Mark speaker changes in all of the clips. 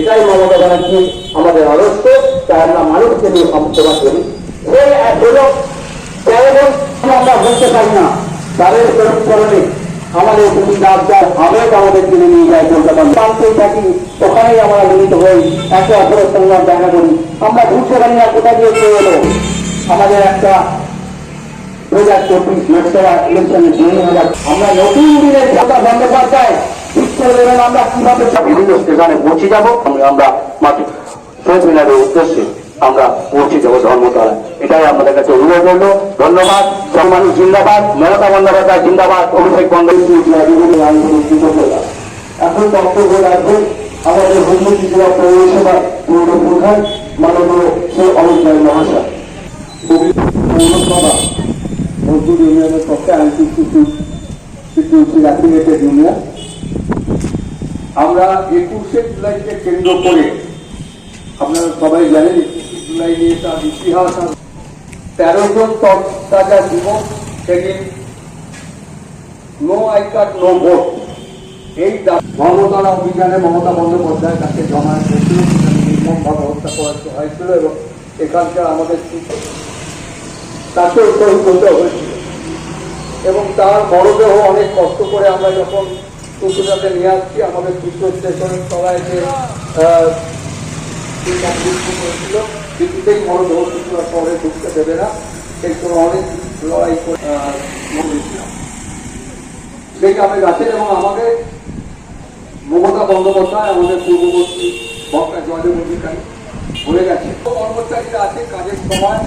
Speaker 1: এটাই মমতা ব্যানার্জি আমাদের আদর্শ তাই আমরা মানুষকে নিয়ে সমালোচনা করি আমরা বলতে পারি না, তাদের চরণে আমাদের তুমি ডাক দাও আবেগ আমাদের কিনে নিয়ে যায় কলকাতা। প্রান্তেই থাকি ওখানেই আমরা মিলিত হই, একে অপরের সঙ্গে দেখা করি। আমরা বুঝতে পারি না কোথা দিয়ে কে এলো আমাদের একটা দু হাজার চব্বিশ লোকসভা ইলেকশনে দুই হাজার আমরা নতুন দিনের কথা বন্দ্যোপাধ্যায় করে দেবেন, আমরা কীভাবে বিভিন্ন স্টেশনে পৌঁছে যাব, আমরা মাটি শহীদ মিনারের উদ্দেশ্যে আমরা পৌঁছে যাব ধর্মতলা এটাই আমাদের কাছে অনুরোধ হলো ধন্যবাদ। সম্মান জিন্দাবাদ। মমতা বন্দ্যোপাধ্যায় জিন্দাবাদ। অভিষেক বন্দ্যোপাধ্যায় এখন বক্তব্য রাখবেন আমাদের হুমুকি জেলা পৌরসভা পৌর প্রধান মাননীয় শ্রী অমিত রায় মহাশয়। পৌরসভা, মজদুর ইউনিয়নের পক্ষে আইনটিসিসি সিকিউরিটি অ্যাফিলিয়েটেড ইউনিয়ন আমরা একুশে জুলাইকে কেন্দ্র করে, আপনারা সবাই জানেন, একুশে জুলাই নিয়ে তার ইতিহাস তেরো জন তাজা যুবক সেদিন no I card, no vote. এই ধর্মতলা অভিযানে মমতা বন্দ্যোপাধ্যায় তাকে জমা সেখানে নির্মমভাবে হত্যা করা হয়েছিল এবং এখানকার আমাদের তাকে শহীদ হতে হয়েছিল। এবং তার মরদেহ অনেক কষ্ট করে আমরা যখন টুকুটাতে নিয়ে আসছি আমাদের দুটো স্টেশনের তলায় যে শহরে ঢুকতে দেবে না। সেই অনেক লড়াই করে সেই এবং মমতা বন্দ্যোপাধ্যায়, আমাদের পূর্ববর্তী বক্তা অধিকারী, বলে গেছে কর্মচারীরা আছে কাজের সময়,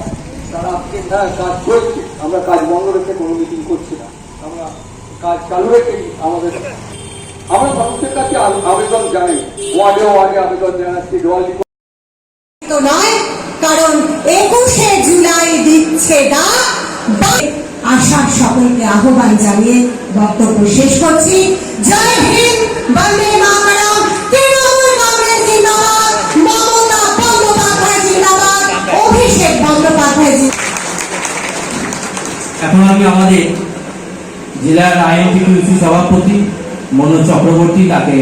Speaker 1: তারা আজকে হ্যাঁ কাজ করছে, আমরা কাজ বন্ধ রেখে কোনো মিটিং করছি না। আমরা কাজ চালু রেখে আমাদের আমরা মানুষের কাছে আবেদন জানাই। ওয়ার্ডে ওয়ার্ডে আবেদন জানাচ্ছি দোয়ালি
Speaker 2: তো নয় কারণ একুশে জুলাই দিচ্ছে বা- আশার সকলকে আহ্বান জানিয়ে বক্তব্য শেষ করছি। জয় হিন্দ বন্দে মাতরম তৃণমূল কংগ্রেস জিন্দাবাদ মমতা বন্দ্যোপাধ্যায় জিন্দাবাদ অভিষেক বন্দ্যোপাধ্যায়
Speaker 3: এখন আমি আমাদের জেলার আইএনটিটিউসি সভাপতি মনোজ চক্রবর্তী তাকে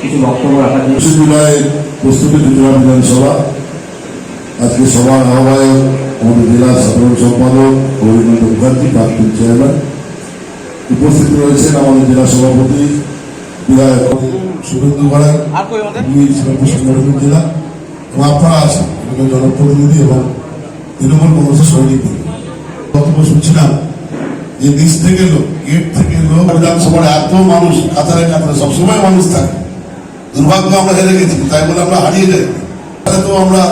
Speaker 3: কিছু বক্তব্য রাখার জন্য
Speaker 4: জুলাই প্রস্তুতি ত্রিপুরা বিধানসভা আজকে সভার আহ্বায়ক আমাদের জেলার সাধারণ সম্পাদক অভিনন্দ মুখার্জি প্রাক্তন চেয়ারম্যান। উপস্থিত রয়েছেন আমাদের জেলা সভাপতি বিধায়ক শুভেন্দু সংগঠনের জেলা। এবং আপনারা আছেন জনপ্রতিনিধি এবং তৃণমূল কংগ্রেসের সৈনিক। বক্তব্য শুনছিলাম। যে নিচ থেকে লোক গেট থেকে লোক। বিধানসভার এত মানুষ, কাতারে কাতারে, সবসময় মানুষ থাকে। দুর্ভাগ্য আমরা হেরে গেছি, তাই বলে আমরা হারিয়ে যাই। তাহলে তো আমরা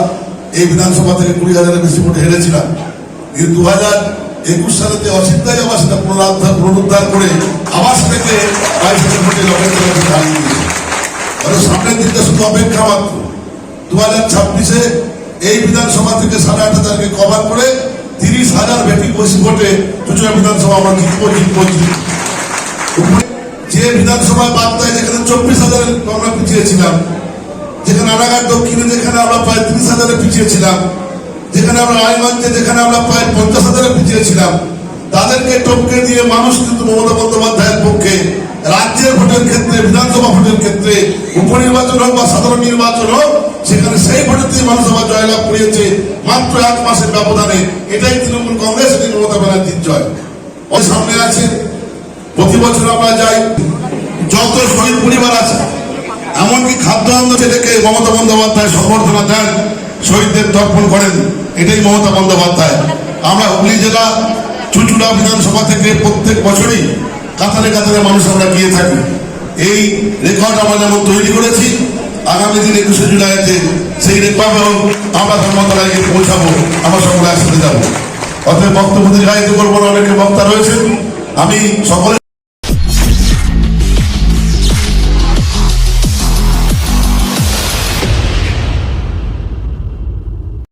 Speaker 4: এই বিধানসভা থেকে কুড়ি হাজারের বেশি ভোটে হেরেছিলাম। কিন্তু দু হাজার একুশ সালে যে অসিদ্ধায় আবার সেটা পুনরুদ্ধার পুনরুদ্ধার করে আবার সেটাকে বাইশ হাজার ভোটে লক্ষ্য হারিয়ে দিয়েছে। সামনের দিনটা শুধু অপেক্ষা মাত্র। দু হাজার ছাব্বিশে এই বিধানসভা থেকে সাড়ে আট হাজারকে কভার করে তিরিশ হাজার বেশি ভোটে চুচুড়া বিধানসভা আমরা জিতবো জিতবো যে বিধানসভায় বাগদায় যেখানে চব্বিশ হাজারের আমরা পিছিয়ে ছিলাম যেখানে আনাঘাট দক্ষিণে, যেখানে আমরা প্রায় তিরিশ হাজারে পিছিয়ে ছিলাম যেখানে আমরা রায়গঞ্জে, যেখানে আমরা প্রায় পঞ্চাশ হাজারে পিছিয়ে ছিলাম তাদেরকে টপকে দিয়ে মানুষ কিন্তু মমতা বন্দ্যোপাধ্যায়ের পক্ষে, রাজ্যের ভোটের ক্ষেত্রে, বিধানসভা ভোটের ক্ষেত্রে, উপনির্বাচন হোক বা সাধারণ নির্বাচন হোক সেখানে সেই ভোটের দিয়ে মানুষ আবার জয়লাভ করিয়েছে মাত্র এক মাসের ব্যবধানে। এটাই তৃণমূল কংগ্রেস এবং মমতা ব্যানার্জির জয়। ওই সামনে আছে, প্রতি বছর আমরা যাই, যত শহীদ পরিবার আছে, এমনকি খাদ্য ডেকে মমতা বন্দ্যোপাধ্যায় সম্বর্ধনা দেন, শহীদদের তর্পণ করেন, এটাই মমতা বন্দ্যোপাধ্যায়। আমরা হুগলি জেলা চুচুড়া বিধানসভা থেকে প্রত্যেক বছরই কাতারে কাতারে মানুষ আমরা গিয়ে থাকি। এই রেকর্ড আমরা যেমন তৈরি করেছি আগামী দিন একুশে জুলাই আছে সেই রেকভাবেও আমরা ধর্মতলায় পৌঁছাবো, আমার সকলে একসাথে যাব। অর্থাৎ বক্তব্য দীর্ঘায়িত করব না, অনেকে বক্তা রয়েছেন। আমি সকলে